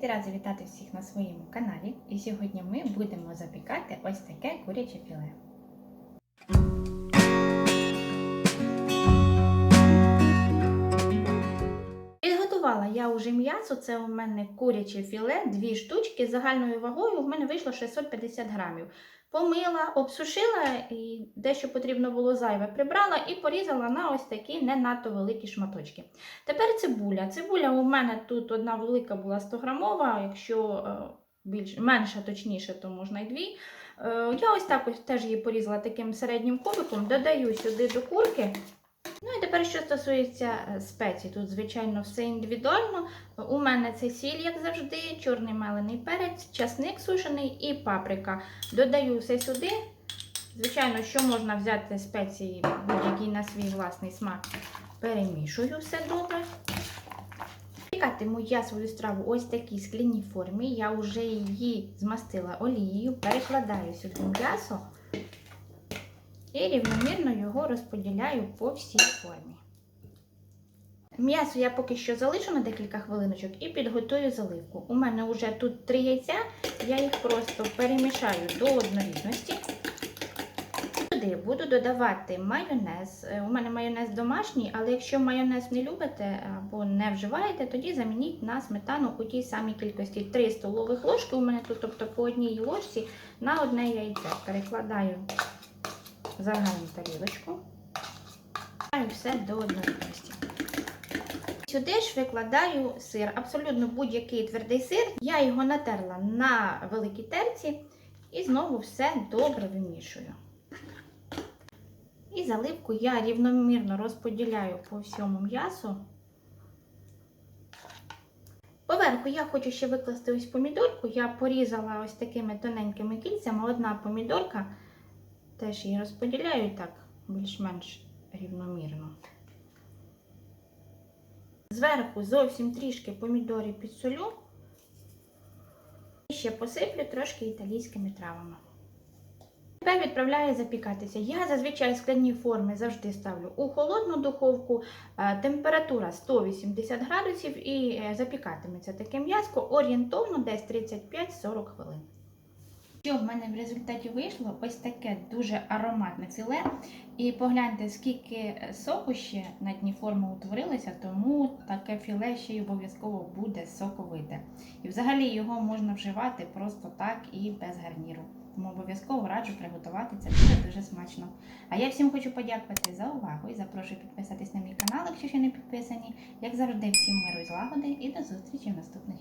Привіт! Рада вітати всіх на своєму каналі. І сьогодні ми будемо запікати ось таке куряче філе. Підготувала я вже м'ясо, це у мене куряче філе, дві штучки загальною вагою. В мене вийшло 650 грамів. Помила, обсушила і дещо потрібно було зайве прибрала і порізала на ось такі не надто великі шматочки. Тепер цибуля. Цибуля у мене тут одна велика була 100 грамова, якщо е, більш, менша, точніше, то можна й дві. Е, Я ось так ось теж її порізала таким середнім кубиком, додаю сюди до курки. Ну і тепер, що стосується е, спецій, тут, звичайно, все індивідуально. У мене це сіль, як завжди, чорний мелений перець, часник сушений і паприка. Додаю все сюди. Звичайно, що можна взяти спеції будь-який на свій власний смак. Перемішую все добре. Пікатиму я свою страву ось такій скляній формі. Я вже її змастила олією, перекладаю сюди м'ясо і рівномірно його розподіляю по всій формі. М'ясо я поки що залишу на декілька хвилиночок і підготую заливку. У мене вже тут три яйця, я їх просто перемішаю до однорідності. Сюди буду додавати майонез. Е, У мене майонез домашній, але якщо майонез не любите або не вживаєте, тоді замініть на сметану у тій самій кількості 3 столових ложки. У мене тут, тобто по одній ложці на одне яйце. Перекладаю загальну тарілочку. Все до однорідності. Сюди ж викладаю сир, абсолютно будь-який твердий сир. Я його натерла на великій терці і знову все добре вимішую. І заливку я рівномірно розподіляю по всьому м'ясу. Поверху я хочу ще викласти ось помідорку. Я порізала ось такими тоненькими кільцями. Одна помідорка, теж її розподіляю так, більш-менш рівномірно. Зверху зовсім трішки помідорів підсолю. І ще посиплю трошки італійськими травами. Тепер відправляю запікатися. Я зазвичай складні форми завжди ставлю у холодну духовку, е, температура 180 градусів і е, запікатиметься таке м'яско орієнтовно десь 35-40 хвилин. Що в мене в результаті вийшло? Ось таке дуже ароматне філе. І погляньте, скільки соку ще на дні форми утворилося, тому таке філе ще й обов'язково буде соковите. І взагалі його можна вживати просто так і без гарніру. Тому обов'язково раджу приготувати це дуже дуже смачно. А я всім хочу подякувати за увагу і запрошую підписатись на мій канал, якщо ще не підписані. Як завжди, всім миру і злагоди і до зустрічі в наступних